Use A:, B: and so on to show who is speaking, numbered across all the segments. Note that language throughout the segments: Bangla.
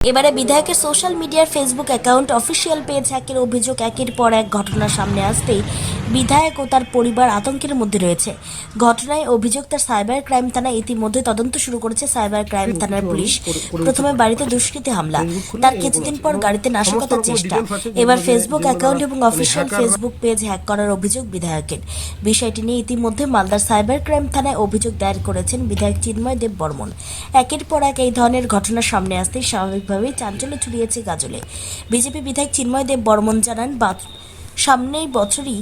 A: এবারে বিধায়কের সোশ্যাল মিডিয়ার ফেসবুক অ্যাকাউন্ট অফিসিয়াল পেজ হ্যাকের অভিযোগ একের পর এক ঘটনা সামনে আসতেই বিধায়ক ও তার পরিবার আতঙ্কের মধ্যে রয়েছে। ঘটনায় অভিযোগ তার সাইবার ক্রাইম থানায় ইতিমধ্যে তদন্ত শুরু করেছে সাইবার ক্রাইম থানার পুলিশ। প্রথমে বাড়িতে দুষ্কৃতী হামলা। তার কিছুদিন পর গাড়িতে নাশকতার চেষ্টা। এবার ফেসবুক অ্যাকাউন্ট এবং অফিসিয়াল ফেসবুক পেজ হ্যাক করার অভিযোগ বিধায়কের। বিষয়টি নিয়ে ইতিমধ্যে মালদার সাইবার ক্রাইম থানায় অভিযোগ দায়ের করেছেন বিধায়ক চিন্ময় দেব বর্মন। একের পর এক এই ধরনের ঘটনা সামনে আসতেই স্বাভাবিকভাবেই চাঞ্চল্য ছড়িয়েছে গাজলে। বিজেপি বিধায়ক চিন্ময় দেব বর্মন জানান সামনেই বছরই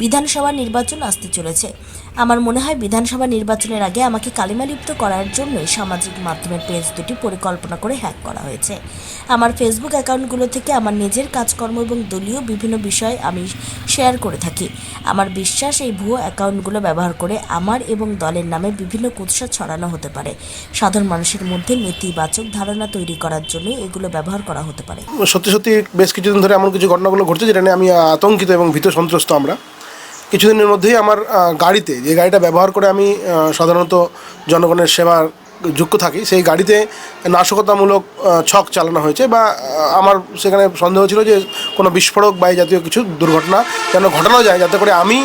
A: বিধানসভা নির্বাচন আসতে চলেছে। আমার মনে হয় বিধানসভা নির্বাচনের আগে আমাকে কালিমালিপ্ত করার জন্যই সামাজিক মাধ্যমের পেজ দুটি পরিকল্পনা করে হ্যাক করা হয়েছে। আমার ফেসবুক অ্যাকাউন্টগুলো থেকে আমার নিজের কাজকর্ম এবং দলীয় বিভিন্ন বিষয় আমি শেয়ার করে থাকি। আমার বিশ্বাস, এই ভুয়ো অ্যাকাউন্টগুলো ব্যবহার করে আমার এবং দলের নামে বিভিন্ন কুৎসা ছড়ানো হতে পারে। সাধারণ মানুষের মধ্যে নেতিবাচক ধারণা তৈরি করার জন্য এগুলো ব্যবহার করা হতে পারে।
B: সত্যি সত্যি বেশ কিছুদিন ধরে এমন কিছু ঘটনাগুলো ঘটছে যেটা নিয়ে আমি আতঙ্কিত এবং ভীত সন্ত্রস্ত আমরা। কিছুদিনের মধ্যেই আমার গাড়িতে, যে গাড়িটা ব্যবহার করে আমি সাধারণত জনগণের সেবার যুক্ত থাকি, সেই গাড়িতে নাশকতামূলক ছক চালানো হয়েছে বা আমার সেখানে সন্দেহ ছিল যে কোনো বিস্ফোরক বা জাতীয় কিছু দুর্ঘটনা যেন ঘটানো যায়, যাতে করে আমি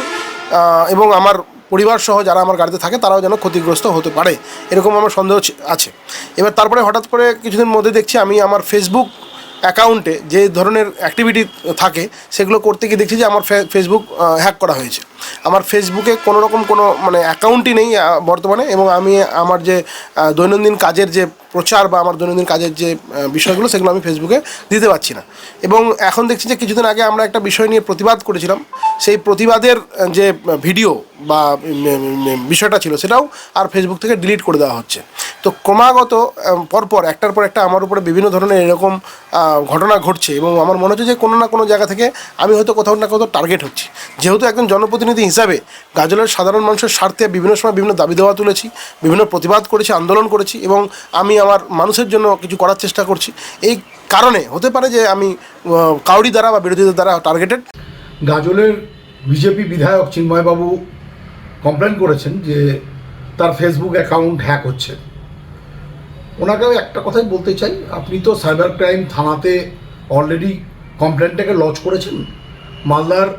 B: এবং আমার পরিবার সহ যারা আমার গাড়িতে থাকে তারাও যেন ক্ষতিগ্রস্ত হতে পারে, এরকম আমার সন্দেহ আছে। এবার তারপরে হঠাৎ করে কিছুদিন মধ্যে দেখছি আমি আমার ফেসবুক অ্যাকাউন্টে যে ধরনের অ্যাক্টিভিটি থাকে, সেগুলো করতে গিয়ে দেখছি যে আমার ফেসবুক হ্যাক করা হয়েছে। আমার ফেসবুকে কোনো রকম কোনো মানে অ্যাকাউন্টই নেই বর্তমানে এবং আমি আমার যে দৈনন্দিন কাজের যে প্রচার বা আমার দৈনন্দিন কাজের যে বিষয়গুলো, সেগুলো আমি ফেসবুকে দিতে পারছি না। এবং এখন দেখছি যে কিছুদিন আগে আমরা একটা বিষয় নিয়ে প্রতিবাদ করেছিলাম। সেই প্রতিবাদের যে, ভিডিও বা বিষয়টা ছিল, সেটাও আর ফেসবুক থেকে ডিলিট করে দেওয়া হচ্ছে। তো ক্রমাগত পরপর, একটার পর একটা আমার উপরে বিভিন্ন ধরনের এরকম ঘটনা ঘটছে এবং আমার মনে হচ্ছে যে কোনো না কোনো জায়গা থেকে আমি হয়তো কোথাও না কোথাও টার্গেট হচ্ছি। যেহেতু একজন জনপ্রতিনিধি হিসাবে গাজলের সাধারণ মানুষের স্বার্থে বিভিন্ন সময় বিভিন্ন দাবি দেওয়া তুলেছি, বিভিন্ন প্রতিবাদ করেছি, আন্দোলন করেছি এবং আমি আমার মানুষের জন্য কিছু করার চেষ্টা করছি। এই কারণে হতে পারে যে আমি কাউরি দ্বারা বা বিরোধীদের দ্বারা টার্গেটেড
C: গাজলের বিজেপি বিধায়ক চিন্ময়বাবু কমপ্লেন করেছেন যে তার ফেসবুক অ্যাকাউন্ট হ্যাক হচ্ছে। ওনাকেও একটা কথাই বলতে চাই, আপনি তো সাইবার ক্রাইম থানাতে অলরেডি কমপ্লেনটাকে লঞ্চ করেছেন। মালদার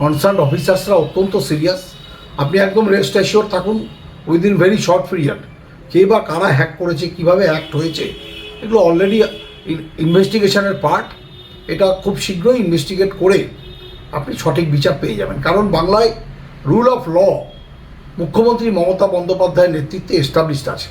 C: কনসার্ন অফিসার্সরা অত্যন্ত সিরিয়াস আপনি একদম রেস্ট অ্যাসিওর থাকুন উইদিন ভেরি শর্ট পিরিয়ড কে বা কারা হ্যাক করেছে, কীভাবে অ্যাক্ট হয়েছে, এগুলো অলরেডি ইনভেস্টিগেশনের পার্ট এটা খুব শীঘ্রই ইনভেস্টিগেট করে আপনি সঠিক বিচার পেয়ে যাবেন। কারণ বাংলায় রুল অফ ল মুখ্যমন্ত্রী মমতা বন্দ্যোপাধ্যায়ের নেতৃত্বে এস্টাবলিশড আছে।